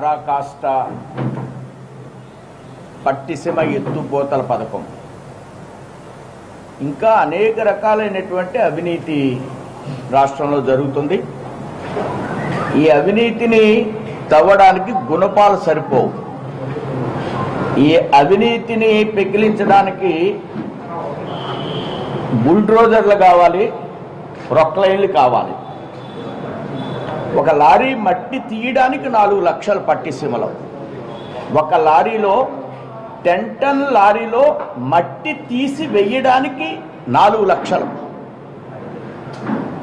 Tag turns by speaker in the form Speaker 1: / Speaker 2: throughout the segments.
Speaker 1: పరాకాష్ట పట్టిసీమ ఎత్తుబోతల పథకం. ఇంకా అనేక రకాలైనటువంటి అవినీతి రాష్ట్రంలో జరుగుతుంది. ఈ అవినీతిని తవ్వడానికి గుణపాలు సరిపోవు. ఈ అవినీతిని పెకిలించడానికి బుల్డ్రోజర్లు కావాలి ప్రొక్లైన్లు కావాలి. ఒక లారీ మట్టి తీయడానికి నాలుగు లక్షలు పట్టిసీమలో. ఒక లారీలో టెన్ టన్ లారీలో మట్టి తీసి వెయ్యడానికి నాలుగు లక్షలు.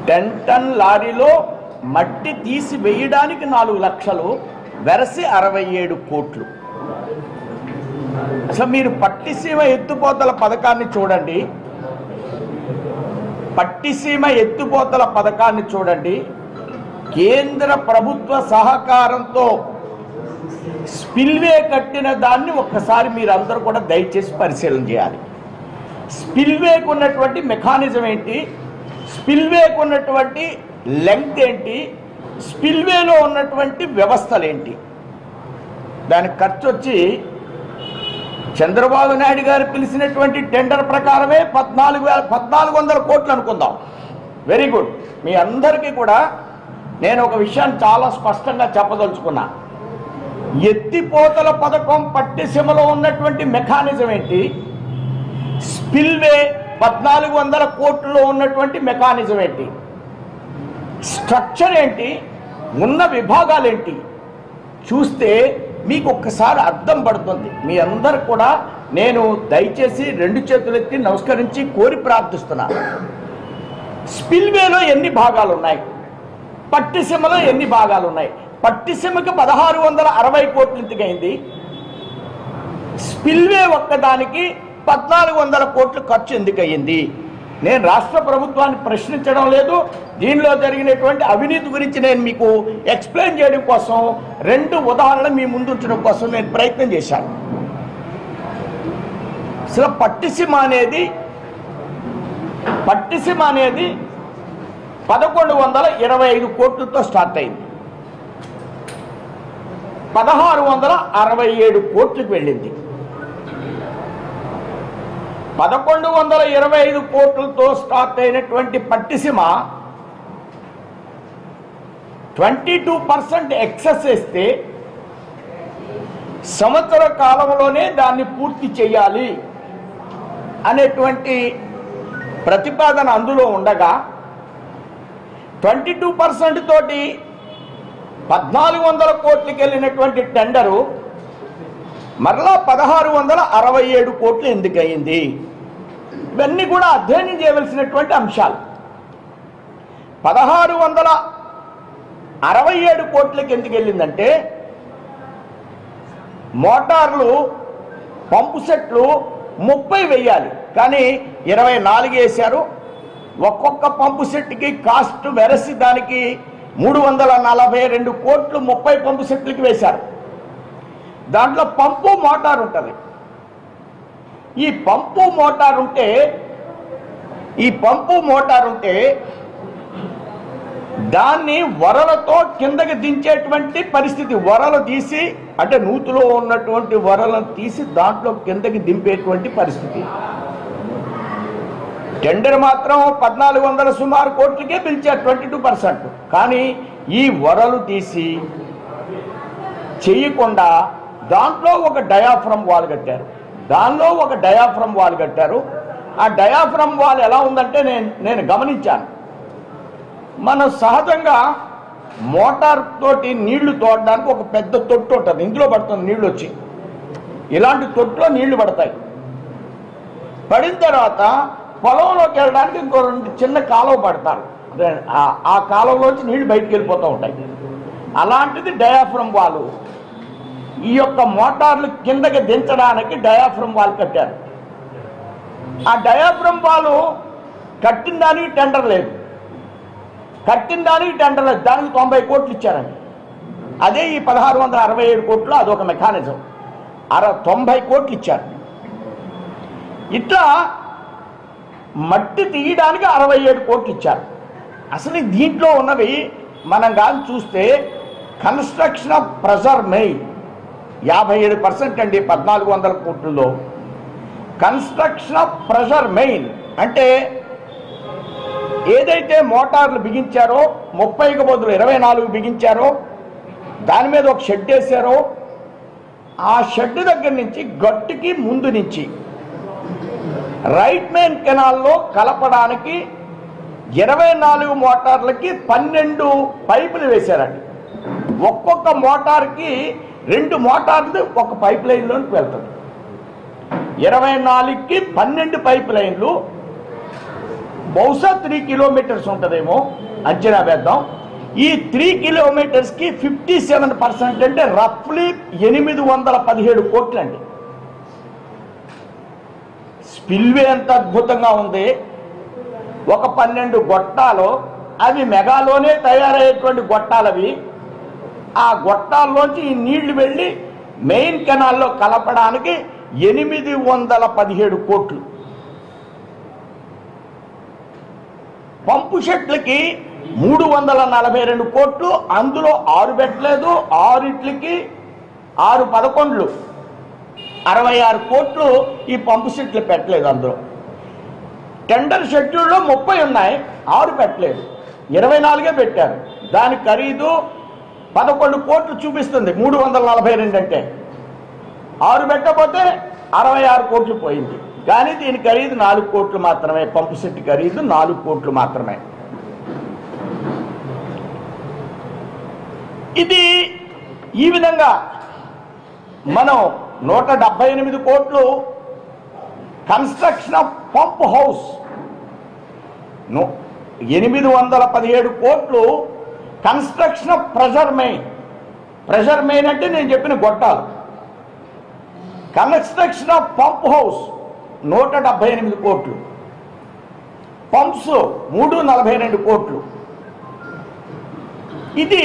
Speaker 1: టెన్ టన్ లారీలో మట్టి తీసి వెయ్యడానికి నాలుగు లక్షలు వెరసి అరవై ఏడు కోట్లు. అసలు మీరు పట్టిసీమ ఎత్తుపోతల పథకాన్ని చూడండి. పట్టిసీమ ఎత్తిపోతల పథకాన్ని చూడండి. కేంద్ర ప్రభుత్వ సహకారంతో స్పిల్వే కట్టిన దాన్ని ఒక్కసారి మీరందరూ కూడా దయచేసి పరిశీలన చేయాలి. స్పిల్వేకు ఉన్నటువంటి మెకానిజం ఏంటి? స్పిల్వేకు ఉన్నటువంటి లెంగ్త్ ఏంటి? స్పిల్వేలో ఉన్నటువంటి వ్యవస్థలు ఏంటి? దాని ఖర్చు వచ్చి చంద్రబాబు నాయుడు గారు పిలిచినటువంటి టెండర్ ప్రకారమే పద్నాలుగు వేల పద్నాలుగు వందల కోట్లు అనుకుందాం. వెరీ గుడ్ మీ అందరికీ కూడా నేను ఒక విషయాన్ని చాలా స్పష్టంగా చెప్పదలుచుకున్నా. ఎత్తిపోతల పథకం పట్టిసీమలో ఉన్నటువంటి మెకానిజం ఏంటి? స్పిల్వే పద్నాలుగు వందల కోట్లలో ఉన్నటువంటి మెకానిజం ఏంటి? స్ట్రక్చర్ ఏంటి? ఉన్న విభాగాలు ఏంటి? చూస్తే మీకు ఒక్కసారి అర్థం పడుతుంది. మీ అందరు కూడా నేను దయచేసి రెండు చేతులెత్తి నమస్కరించి కోరి ప్రార్థిస్తున్నాను స్పిల్వేలో ఎన్ని భాగాలు ఉన్నాయి పట్టిసీమలో ఎన్ని భాగాలు ఉన్నాయి పట్టిసీమకి పదహారు వందల అరవై కోట్లు ఇంతకైంది స్పిల్వే ఒక్కదానికి పద్నాలుగు వందల కోట్లు ఖర్చు ఎందుకయ్యింది నేను రాష్ట్ర ప్రభుత్వాన్ని ప్రశ్నించడం లేదు. దీనిలో జరిగినటువంటి అవినీతి గురించి నేను మీకు ఎక్స్ప్లెయిన్ చేయడం కోసం రెండు ఉదాహరణలు మీ ముందుంచడం కోసం నేను ప్రయత్నం చేశాను. అసలు పట్టిసీమ అనేది పట్టిసీమ అనేది పదకొండు వందల ఇరవై ఐదు కోట్లతో స్టార్ట్ అయింది. పదహారు వందల అరవై ఏడు కోట్లకు వెళ్ళింది. పదకొండు వందల ఇరవై ఐదు కోట్లతో స్టార్ట్ అయినటువంటి Pattiseema twenty two percent excess వేస్తే సంవత్సర కాలంలోనే దాన్ని పూర్తి చేయాలి అనేటువంటి ప్రతిపాదన అందులో ఉండగా ట్వంటీ టూ పర్సెంట్ తోటి పద్నాలుగు వందల కోట్లకి వెళ్ళినటువంటి టెండరు మరలా పదహారు వందల అరవై ఏడు కోట్లు ఎందుకయింది? ఇవన్నీ కూడా అధ్యయనం చేయవలసినటువంటి అంశాలు. పదహారు వందల అరవై ఏడు కోట్లకి ఎందుకు వెళ్ళిందంటే మోటార్లు పంపు సెట్లు ముప్పై వెయ్యాలి. కానీ ఇరవై నాలుగు వేశారు. ఒక్కొక్క పంపు సెట్కి కాస్ట్ వెరసి దానికి మూడు వందల నలభై రెండు కోట్లు ముప్పై పంపు సెట్లకి వేశారు. దాంట్లో పంపు మోటార్ ఉంటుంది. ఈ పంపు మోటార్ ఉంటే ఈ పంపు మోటార్ ఉంటే దాన్ని వరలతో కిందకి దించేటువంటి పరిస్థితి. వరలు తీసి అంటే నూతులో ఉన్నటువంటి వరలను తీసి దాంట్లో కిందకి దింపేటువంటి పరిస్థితి. టెండర్ మాత్రం పద్నాలుగు వందల సుమారు కోట్లకే పిలిచారు ట్వంటీ టూ పర్సెంట్. కానీ ఈ వరలు తీసి చేయకుండా దాంట్లో ఒక డయాఫ్రమ్ వాల్ కట్టారు. దానిలో ఒక డయాఫ్రమ్ వాల్ కట్టారు. ఆ డయాఫ్రమ్ వాల్ ఎలా ఉందంటే నేను నేను గమనించాను. మనం సహజంగా మోటార్ తోటి నీళ్ళు తోడడానికి ఒక పెద్ద తొట్టు ఉంటుంది. ఇందులో పడుతుంది నీళ్ళు వచ్చి. ఇలాంటి తొట్టులో నీళ్ళు పడతాయి. పడిన తర్వాత పొలంలోకి వెళ్ళడానికి ఇంకో రెండు చిన్న కాలువ పడతారు. ఆ- కాలంలోంచి కాలువలోంచి నీళ్ళు బయటికి వెళ్ళిపోతూ ఉంటాయి. అలాంటిది డయాఫ్రమ్ వాళ్ళు ఈ యొక్క మోటార్లు కిందకి దించడానికి డయాఫ్రమ్ వాల్ కట్టారు. ఆ డయాఫ్రమ్ వాల్ కట్టిన దానికి టెండర్ లేదు. కట్టిన దానికి టెండర్ లేదు. దానికి తొంభై కోట్లు ఇచ్చారండి. అదే ఈ పదహారు వందల అరవై ఏడు కోట్లు అదొక మెకానిజం అర తొంభై కోట్లు ఇచ్చారు. ఇట్లా మట్టి తీయడానికి అరవై ఏడు కోట్లు ఇచ్చారు. అసలు దీంట్లో ఉన్నవి మనం కానీ చూస్తే కన్స్ట్రక్షన్ ఆఫ్ ప్రెజర్ మెయిన్ యాభై ఏడు పర్సెంట్ అండి పద్నాలుగు వందల కోట్లలో. కన్స్ట్రక్షన్ ఆఫ్ ప్రెషర్ మెయిన్ అంటే ఏదైతే మోటార్లు బిగించారో ముప్పైకి బదులు ఇరవై నాలుగు బిగించారో దాని మీద ఒక షెడ్ వేసారో ఆ షెడ్ దగ్గర నుంచి గట్టుకి ముందు నుంచి రైట్ మెయిన్ కెనాల్లో కలపడానికి ఇరవై నాలుగు మోటార్లకి పన్నెండు పైపులు వేశారండి. ఒక్కొక్క మోటార్కి రెండు మోటార్లు ఒక పైప్ లైన్లోకి వెళ్తుంది ఇరవై నాలుగుకి పన్నెండు పైప్ లైన్లు. బహుశా త్రీ కిలోమీటర్స్ ఉంటుందేమో. అంచనా వేద్దాం. ఈ త్రీ కిలోమీటర్స్కి ఫిఫ్టీ సెవెన్ పర్సెంట్ అంటే రఫ్లీ ఎనిమిది వందల పదిహేడు కోట్లు అండి స్పిల్వే ఎంత అద్భుతంగా ఉంది. ఒక పన్నెండు గొట్టాలు. అవి మెగాలోనే తయారయ్యేటువంటి గొట్టాలవి. ఆ గొట్టాల్లోంచి ఈ నీళ్ళు వెళ్ళి మెయిన్ కెనాల్లో కలపడానికి ఎనిమిది వందల పదిహేడు కోట్లు. పంపు షెట్లకి మూడు వందల నలభై రెండు కోట్లు అందులో ఆరు పెట్టలేదు ఆరిట్లకి ఆరు పదకొండ్లు. అరవై ఆరు కోట్లు ఈ పంపు సెట్లు పెట్టలేదు అందులో. టెండర్ షెడ్యూల్లో ముప్పై ఉన్నాయి ఆరు పెట్టలేదు. ఇరవై నాలుగే పెట్టారు. దాని ఖరీదు పదకొండు కోట్లు చూపిస్తుంది. మూడు వందల నలభై రెండు అంటే. ఆరు పెట్టకపోతే అరవై ఆరు కోట్లు పోయింది. కానీ దీని ఖరీదు నాలుగు కోట్లు మాత్రమే. పంపు సెట్ ఖరీదు నాలుగు కోట్లు మాత్రమే. ఇది ఈ విధంగా మనం నూట డెబ్బై ఎనిమిది కోట్లు కన్స్ట్రక్షన్ ఆఫ్ పంప్ హౌస్. ను- ఎనిమిది వందల పదిహేడు కోట్లు construction of pressure main. Pressure main అంటే నేను చెప్పిన గొట్టాలు. కన్స్ట్రక్షన్ ఆఫ్ పంప్ హౌస్ నూట డెబ్బై ఎనిమిది కోట్లు. పంప్స్ మూడు నలభై రెండు కోట్లు. ఇది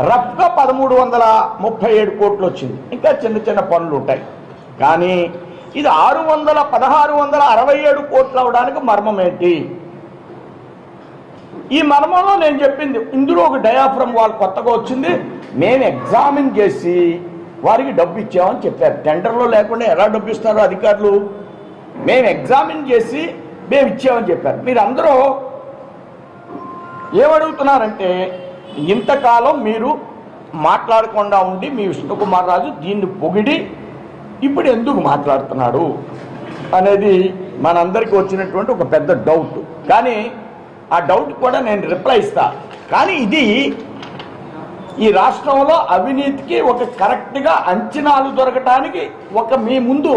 Speaker 1: రఫ్గా పదమూడు వందల ముప్పై ఏడు కోట్లు వచ్చింది. ఇంకా చిన్న చిన్న పనులు ఉంటాయి. కానీ ఇది ఆరు వందల పదహారు వందల అరవై ఏడు కోట్లు అవడానికి మర్మం ఏంటి? ఈ మర్మంలో నేను చెప్పింది ఇందులో ఒక డయాఫ్రమ్ వాళ్ళు కొత్తగా వచ్చింది మేము ఎగ్జామిన్ చేసి వారికి డబ్బు ఇచ్చామని చెప్పారు. టెండర్లో లేకుండా ఎలా డబ్బు ఇస్తారో అధికారులు? మేము ఎగ్జామిన్ చేసి మేము ఇచ్చామని చెప్పారు. మీరందరూ ఏమడుగుతున్నారంటే ఇంతకాలం మీరు మాట్లాడకుండా ఉండి మీ విష్ణుకుమార్ రాజు దీన్ని పొగిడి ఇప్పుడు ఎందుకు మాట్లాడుతున్నాడు అనేది మనందరికీ వచ్చినటువంటి ఒక పెద్ద డౌట్ కానీ ఆ డౌట్ కూడా నేను రిప్లై ఇస్తా. కానీ ఇది ఈ రాష్ట్రంలో అవినీతికి ఒక కరెక్ట్గా అంచనాలు దొరకటానికి ఒక మీ ముందు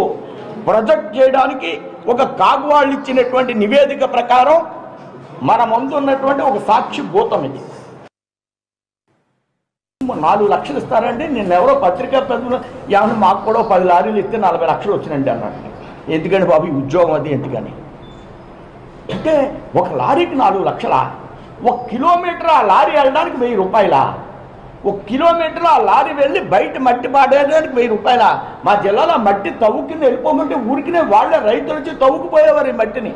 Speaker 1: ప్రొజెక్ట్ చేయడానికి ఒక కాగువాళ్ళు ఇచ్చినటువంటి నివేదిక ప్రకారం మన ముందు ఉన్నటువంటి ఒక సాక్షి భూతం ఇది. నాలుగు లక్షలు ఇస్తారండి. నేను ఎవరో పత్రికా పెద్దలు ఏమన్నా మాకు కూడా పది లారీలు ఇస్తే నలభై లక్షలు వచ్చినండి అన్నాడు ఎందుకని బాబు? ఉద్యోగం అది ఎందుకని? అంటే ఒక లారీకి నాలుగు లక్షలా? ఒక కిలోమీటర్ ఆ లారీ వెళ్ళడానికి వెయ్యి రూపాయలా? ఒక కిలోమీటర్ ఆ లారీ వెళ్ళి బయట మట్టి పాడేయడానికి వెయ్యి రూపాయల? మా జిల్లాలో మట్టి తవ్వుకింద వెళ్ళిపోమంటే ఊరికినే వాళ్ళే రైతులు వచ్చి తవ్వుకుపోయేవారు ఈ మట్టిని.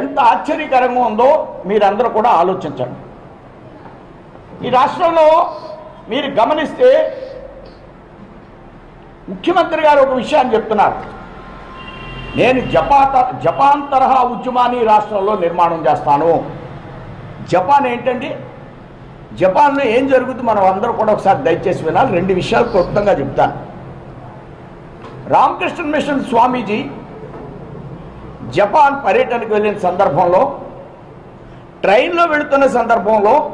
Speaker 1: ఎంత ఆశ్చర్యకరంగా ఉందో మీరందరూ కూడా ఆలోచించండి. ఈ రాష్ట్రంలో మీరు గమనిస్తే ముఖ్యమంత్రి గారు ఒక విషయాన్ని చెప్తున్నారు. నేను జపాత జపాన్ తరహా ఉద్యమాన్ని రాష్ట్రంలో నిర్మాణం చేస్తాను. జపాన్ ఏంటండి? జపాన్లో ఏం జరుగుతుంది మనం అందరూ కూడా ఒకసారి దయచేసి వినాలి. రెండు విషయాలు క్లుప్తంగా చెప్తాను. రామకృష్ణ మిషన్ స్వామీజీ జపాన్ పర్యటనకు వెళ్ళిన సందర్భంలో ట్రైన్లో వెళుతున్న సందర్భంలో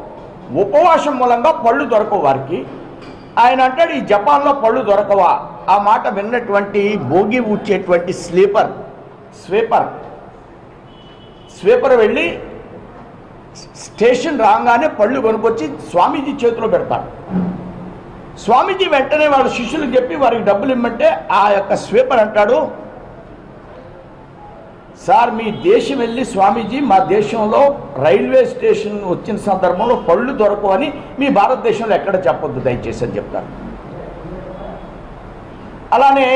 Speaker 1: ఉపవాసం మూలంగా పళ్ళు దొరకవు వారికి. ఆయన అంటాడు ఈ జపాన్లో పళ్ళు దొరకవా? ఆ మాట విన్నటువంటి భోగి ఊడ్చేటువంటి స్లీపర్ స్వీపర్. స్వీపర్ వెళ్ళి స్టేషన్ రాగానే పళ్ళు కొనుక్కొచ్చి స్వామీజీ చేతిలో పెడతారు. స్వామీజీ వెంటనే వాళ్ళ శిష్యులకు చెప్పి వారికి డబ్బులు ఇమ్మంటే ఆ యొక్క స్వీపర్ అంటాడు సార్ మీ దేశం వెళ్ళి స్వామీజీ మా దేశంలో రైల్వే స్టేషన్ వచ్చిన సందర్భంలో పళ్ళు దొరకవని మీ భారతదేశంలో ఎక్కడ చెప్పొద్దు దయచేసి అని చెప్తారు. అలానే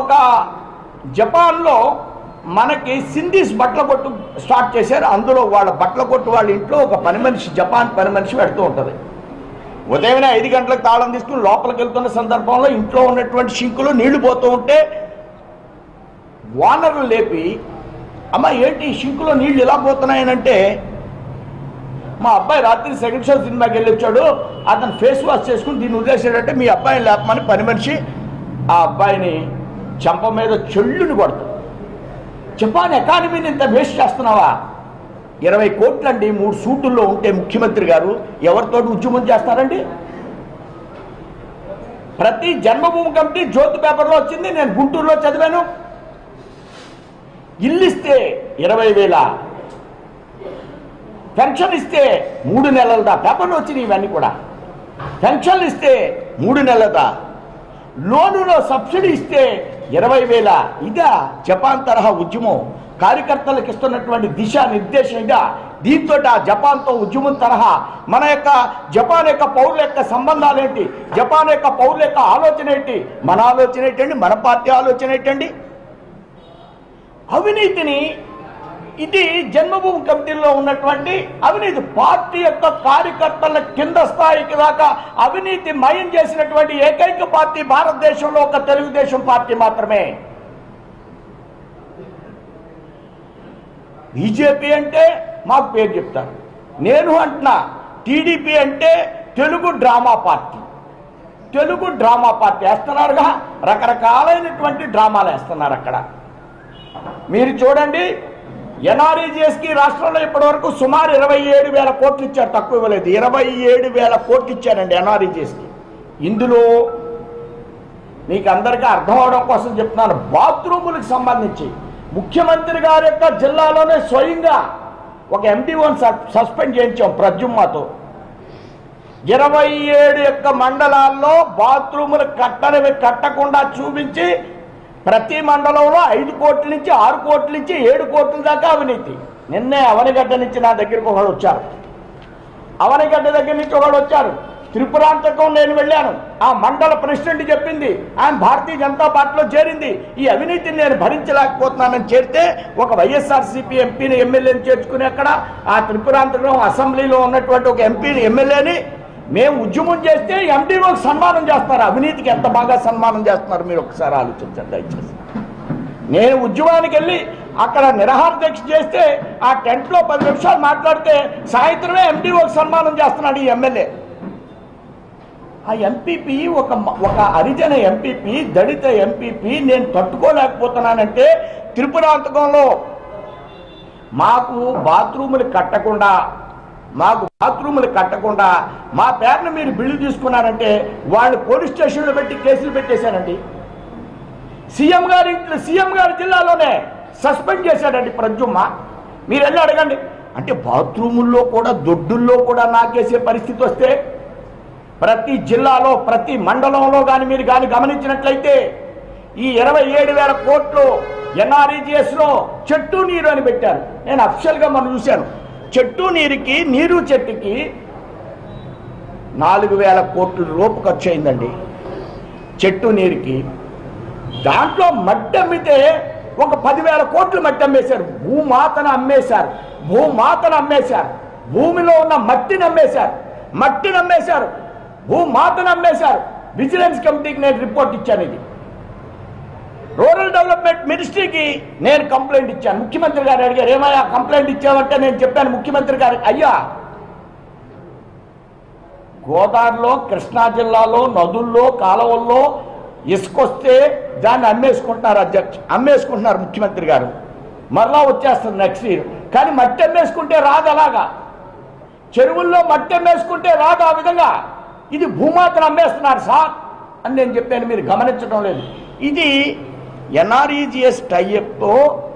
Speaker 1: ఒక జపాన్లో మనకి సింధీస్ బట్టల కొట్టు స్టార్ట్ చేశారు. అందులో వాళ్ళ బట్టల కొట్టు వాళ్ళ ఇంట్లో ఒక పని మనిషి జపాన్ పని మనిషి పెడుతూ ఉంటుంది. ఉదయమే ఐదు గంటలకు తాళం తీసుకుని లోపలికి వెళ్తున్న సందర్భంలో ఇంట్లో ఉన్నటువంటి షింకులు నీళ్ళు పోతూ ఉంటే వానర్లు లేపి అమ్మ ఏంటి షింకులో నీళ్ళు ఇలా పోతున్నాయనంటే మా అబ్బాయి రాత్రి సెకండ్ షో సినిమాకి వెళ్ళి వచ్చాడు. అతను ఫేస్ వాష్ చేసుకుని దీన్ని వదిలేసాడంటే మీ అబ్బాయిని లేపమని పని మనిషి ఆ అబ్బాయిని చెంప మీద చెల్లుని కొడతాడు. జపాన్ ఎకానమీని ఇంత వేస్ట్ చేస్తున్నావా? ఇరవై కోట్లండి మూడు సూటుల్లో ఉంటే ముఖ్యమంత్రి గారు. ఎవరితోటి ఉద్యమం చేస్తారండి? ప్రతి జన్మభూమి కమిటీ జ్యోతి పేపర్లో వచ్చింది నేను గుంటూరులో చదివాను. ఇల్లు ఇస్తే ఇరవై వేల పెన్షన్ ఇస్తే మూడు నెలలదా? పేపర్లు వచ్చినాయి ఇవన్నీ కూడా. పెన్షన్లు ఇస్తే మూడు నెలలదా? లోనులో సబ్సిడీ ఇస్తే ఇరవై వేల? ఇదా జపాన్ తరహా ఉద్యమం. కార్యకర్తలకు ఇస్తున్నటువంటి దిశ నిర్దేశంగా దీంతో ఆ జపాన్తో ఉద్యమం తరహా మన యొక్క జపాన్ యొక్క పౌరుల యొక్క సంబంధాలు ఏంటి? జపాన్ యొక్క పౌరుల యొక్క ఆలోచన ఏంటి? మన ఆలోచన ఏంటండి? మన పార్టీ ఆలోచన ఏంటండి? అవినీతిని ఇది జన్మభూమి కమిటీలో ఉన్నటువంటి అవినీతి పార్టీ యొక్క కార్యకర్తల కింద స్థాయికి దాకా అవినీతి మయం చేసినటువంటి ఏకైక పార్టీ భారతదేశంలో ఒక తెలుగుదేశం పార్టీ మాత్రమే. బీజేపీ అంటే మాకు పేరు చెప్తారు. నేను అంటున్నా టీడీపీ అంటే Telugu drama party. Telugu drama party వేస్తున్నారుగా రకరకాలైనటువంటి డ్రామాలు వేస్తున్నారు అక్కడ. మీరు చూడండి ఎన్ఆర్ఈజిఎస్కి రాష్ట్రంలో ఇప్పటివరకు సుమారు ఇరవై ఏడు వేల కోట్లు ఇచ్చారు. తక్కువ ఇవ్వలేదు. ఇరవై ఏడు వేల కోట్లు ఇచ్చారండి ఎన్ఆర్ఈజిఎస్కి. ఇందులో మీకు అందరికీ అర్థం అవడం కోసం చెప్తున్నాను. బాత్రూములకు సంబంధించి ముఖ్యమంత్రి గారి యొక్క జిల్లాలోనే స్వయంగా ఒక ఎండిఓని సస్పెండ్ చేయించాం ప్రజుమ్మతో ఇరవై ఏడు యొక్క మండలాల్లో బాత్రూములు కట్టనివి కట్టకుండా చూపించి ప్రతి మండలంలో ఐదు కోట్ల నుంచి ఆరు కోట్ల నుంచి ఏడు కోట్ల దాకా అవినీతి. నిన్నే అవనిగడ్డ నుంచి నా దగ్గరికి ఒకడు వచ్చారు. అవనిగడ్డ దగ్గర నుంచి ఒకడు వచ్చారు. త్రిపురాంతకం నేను వెళ్ళాను. ఆ మండల ప్రెసిడెంట్ చెప్పింది ఆయన భారతీయ జనతా పార్టీలో చేరింది. ఈ అవినీతిని నేను భరించలేకపోతున్నానని చేరితే ఒక వైఎస్ఆర్సీపీ ఎంపీని ఎమ్మెల్యేని చేర్చుకుని అక్కడ ఆ త్రిపురాంతకం అసెంబ్లీలో ఉన్నటువంటి ఒక ఎంపీని ఎమ్మెల్యేని మేము ఉద్యమం చేస్తే ఎండీఓకి సన్మానం చేస్తారు? అవినీతికి ఎంత బాగా సన్మానం చేస్తున్నారు? మీరు ఒకసారి ఆలోచించండి దయచేసి. నేను ఉద్యమానికి వెళ్ళి అక్కడ నిరహార దీక్ష చేస్తే ఆ టెంట్లో పది నిమిషాలు మాట్లాడితే సాయంత్రమే ఎండీఓకి సన్మానం చేస్తున్నాడు ఈ ఎమ్మెల్యే. ఆ ఎంపీపీ ఒక ఒక హరిజన ఎంపీపీ దళిత ఎంపీపీ నేను తట్టుకోలేకపోతున్నానంటే త్రిపురాంతకంలో మాకు బాత్రూములు కట్టకుండా మాకు బాత్రూములు కట్టకుండా మా పేరును మీరు బిల్లు తీసుకున్నారంటే వాళ్ళు పోలీస్ స్టేషన్లో పెట్టి కేసులు పెట్టేశారండి. సీఎం గారి సీఎం గారి జిల్లాలోనే సస్పెండ్ చేశాడండి ప్రజుమ్మ మీరు వెళ్ళి అడగండి. అంటే బాత్రూముల్లో కూడా దొడ్డుల్లో కూడా నాకేసే పరిస్థితి వస్తే ప్రతి జిల్లాలో ప్రతి మండలంలో కానీ మీరు కానీ గమనించినట్లయితే ఈ ఇరవై ఏడు వేల కోట్లు ఎన్ఆర్ఈజిఎస్లో చెట్టు నీరు అని పెట్టారు. నేను అఫిషియల్గా మనం చూశాను. చెట్టు నీరుకి నీరు చెట్టుకి నాలుగు వేల కోట్ల రూపు ఖర్చు అయిందండి చెట్టు నీరుకి. దాంట్లో మట్టి అమ్మితే ఒక పదివేల కోట్లు మట్టి అమ్మేశారు. భూమాతను అమ్మేశారు. భూమాతను అమ్మేశారు. భూమిలో ఉన్న మట్టిని అమ్మేశారు. మట్టిని అమ్మేశారు. భూమాతను అమ్మేశారు. విజిలెన్స్ కమిటీకి నేను రిపోర్ట్ ఇచ్చాను ఇది. రూరల్ డెవలప్మెంట్ మినిస్ట్రీకి నేను కంప్లైంట్ ఇచ్చాను. ముఖ్యమంత్రి గారు అడిగారు ఏమయ్యా కంప్లైంట్ ఇచ్చామంటే నేను చెప్పాను. ముఖ్యమంత్రి గారు అయ్యా గోదావరిలో కృష్ణా జిల్లాలో నదుల్లో కాలువల్లో ఇసుకొస్తే దాన్ని అమ్మేసుకుంటున్నారు అధ్యక్ష అమ్మేసుకుంటున్నారు ముఖ్యమంత్రి గారు. మరలా వచ్చేస్తుంది నెక్స్ట్ ఇయర్ కానీ మట్టి అమ్మేసుకుంటే రాదు అలాగా చెరువుల్లో మట్టి అమ్మేసుకుంటే రాదు ఆ విధంగా? ఇది భూమాతను అమ్మేస్తున్నారు సార్ అని నేను చెప్పాను. మీరు గమనించడం లేదు. ఇది ఎన్ఆర్ఈజిఎస్ టైఅప్తో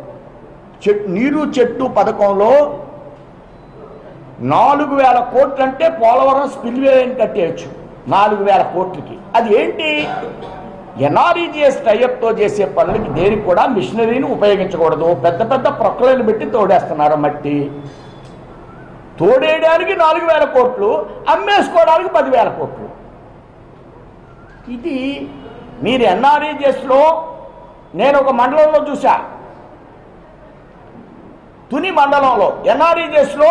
Speaker 1: నీరు చెట్టు పథకంలో నాలుగు వేల కోట్లు అంటే పోలవరం స్పిల్వేని కట్టేయచ్చు. నాలుగు వేల కోట్లకి. అది ఏంటి? ఎన్ఆర్ఈజిఎస్ టైఅప్తో చేసే పనులకి దేనికి కూడా మిషనరీని ఉపయోగించకూడదు. పెద్ద పెద్ద ప్రొక్కలను పెట్టి తోడేస్తున్నారు మట్టి. తోడేయడానికి నాలుగు వేల కోట్లు అమ్మేసుకోవడానికి పదివేల కోట్లు. ఇది మీరు ఎన్ఆర్ఈజిఎస్లో నేను ఒక మండలంలో చూశా. తుని మండలంలో ఎన్ఆర్ఈజెస్లో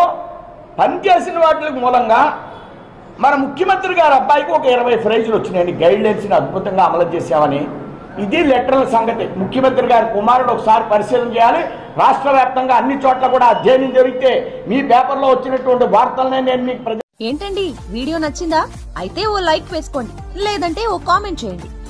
Speaker 1: పనిచేసిన వాటి మూలంగా మన ముఖ్యమంత్రి గారి అబ్బాయికి ఒక ఇరవై ప్రైజులు వచ్చినాయండి గైడ్లైన్స్ని అద్భుతంగా అమలు చేశామని. ఇది లెటర్ల సంగతి. ముఖ్యమంత్రి గారి కుమారుడు ఒకసారి పరిశీలన చేయాలి. రాష్ట్ర వ్యాప్తంగా అన్ని చోట్ల కూడా అధ్యయనం జరిగితే మీ పేపర్లో వచ్చినటువంటి వార్తలనే నేను మీకు
Speaker 2: ఏంటండి? వీడియో నచ్చిందా? అయితే ఓ లైక్ వేసుకోండి. లేదంటే ఓ కామెంట్ చేయండి.